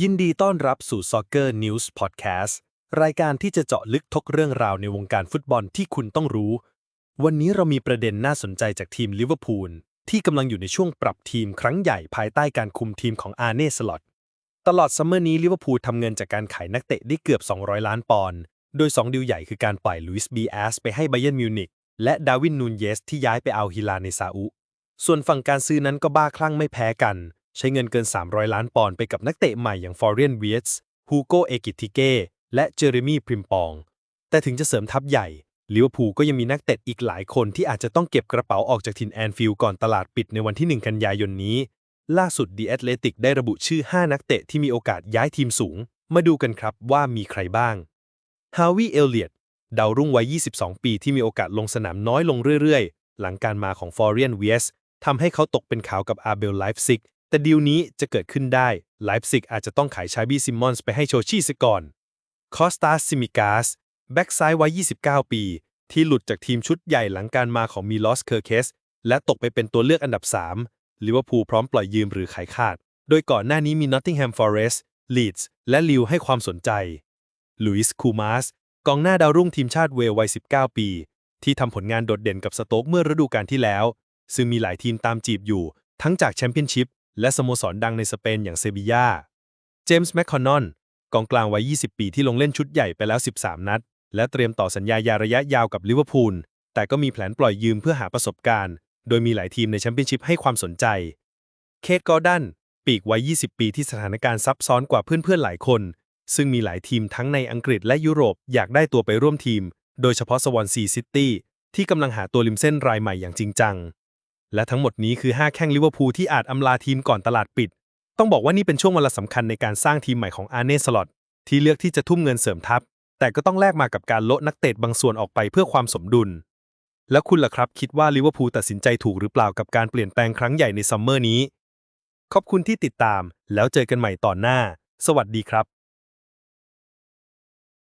ยินดีต้อนรับสู่ Soccer News Podcast รายการที่จะเจาะลึกทุกเรื่องราวในวงการฟุตบอลที่คุณต้องรู้ วันนี้เรามีประเด็นน่าสนใจจากทีมลิเวอร์พูลที่กำลังอยู่ในช่วงปรับทีมครั้งใหญ่ภายใต้การคุมทีมของอาร์เน่สล็อตตลอดซัมเมอร์นี้ลิเวอร์พูลทำเงินจากการขายนักเตะได้เกือบ 200 ล้านปอนด์โดย 2 ดีลใหญ่คือการปล่อยลุยส์บีแอสไปให้ไบเยนมิวนิกและดาวินนูนเยสที่ย้ายไปเอาฮิลาในซาอุส่วนฝั่งการซื้อนั้นก็บ้าคลั่งไม่แพ้กัน ใช้เงินเกิน 300 ล้านปอนด์ไปกับนักเตะใหม่อย่างฟอร์เรียนเวียสฮูโกเอกิติเกและเจเรมีพริมปอง แต่ถึงจะเสริมทัพใหญ่ลิเวอร์พูลก็ยังมีนักเตะอีกหลายคนที่อาจจะต้องเก็บกระเป๋าออกจากถิ่นแอนฟิลด์ก่อนตลาดปิดในวันที่ 1 กันยายนนี้ ล่าสุด The Athletic ได้ระบุชื่อ 5 นักเตะที่มีโอกาสย้ายทีมสูง มาดูกันครับว่ามีใครบ้างฮาวิเอลเลียตดาวรุ่งวัย 22 ปีที่มีโอกาสลงสนามน้อยลงเรื่อยๆ หลังการมาของฟอร์เรียนเวียสทำให้เขาตกเป็นข่าวกับอาเบลไลฟ์ซิก แต่ดีลนี้จะเกิดขึ้นได้ไลฟ์ซิกอาจจะต้องขายชาบีซิมมอนส์ไปให้โชชี่ซะก่อนคอสตาซิมิกาสแบ็กซ้ายวัย 29 ปี ที่หลุดจากทีมชุดใหญ่หลังการมาของมิลอสเคอร์เคส และตกไปเป็นตัวเลือกอันดับ3ลิเวอร์พูลพร้อมปล่อยยืมหรือขายขาด โดยก่อนหน้านี้มีนอตติงแฮมฟอเรสต์ลีดส์และลิวให้ความสนใจลุยส์คูมาสกองหน้าดาวรุ่งทีมชาติเวลวัย 19 ปี ที่ทำผลงานโดดเด่นกับสโต๊กเมื่อฤดูกาลที่แล้ว ซึ่งมีหลายทีมตามจีบอยู่ ทั้งจากแชมเปี้ยนชิพ และสโมสรดังในสเปนอย่างเซบียาเจมส์แมคคอนนอนกองกลางวัย 20 ปีที่ลงเล่นชุดใหญ่ไปแล้ว 13 นัด และเตรียมต่อสัญญายาระยะยาวกับลิเวอร์พูล แต่ก็มีแผนปล่อยยืมเพื่อหาประสบการณ์ โดยมีหลายทีมในแชมเปี้ยนชิพให้ความสนใจ เคทกอร์ดันปีกวัย 20 ปีที่สถานการณ์ซับซ้อนกว่าเพื่อนๆหลายคน ซึ่งมีหลายทีมทั้งในอังกฤษและยุโรปอยากได้ตัวไปร่วมทีม โดยเฉพาะสวอนซีซิตี้ที่กำลังหาตัวริมเส้นรายใหม่อย่างจริงจัง และทั้งหมดนี้คือ 5 แข้งลิเวอร์พูลที่อาจอำลาทีมก่อนตลาดปิด ต้องบอกว่านี่เป็นช่วงเวลาสำคัญในการสร้างทีมใหม่ของอาร์เน่สล็อตที่เลือกที่จะทุ่มเงินเสริมทัพ แต่ก็ต้องแลกมากับการลดนักเตะบางส่วนออกไปเพื่อความสมดุล แล้วคุณล่ะครับคิดว่าลิเวอร์พูลตัดสินใจถูกหรือเปล่ากับการเปลี่ยนแปลงครั้งใหญ่ในซัมเมอร์นี้ ขอบคุณที่ติดตาม แล้วเจอกันใหม่ตอนหน้า สวัสดีครับ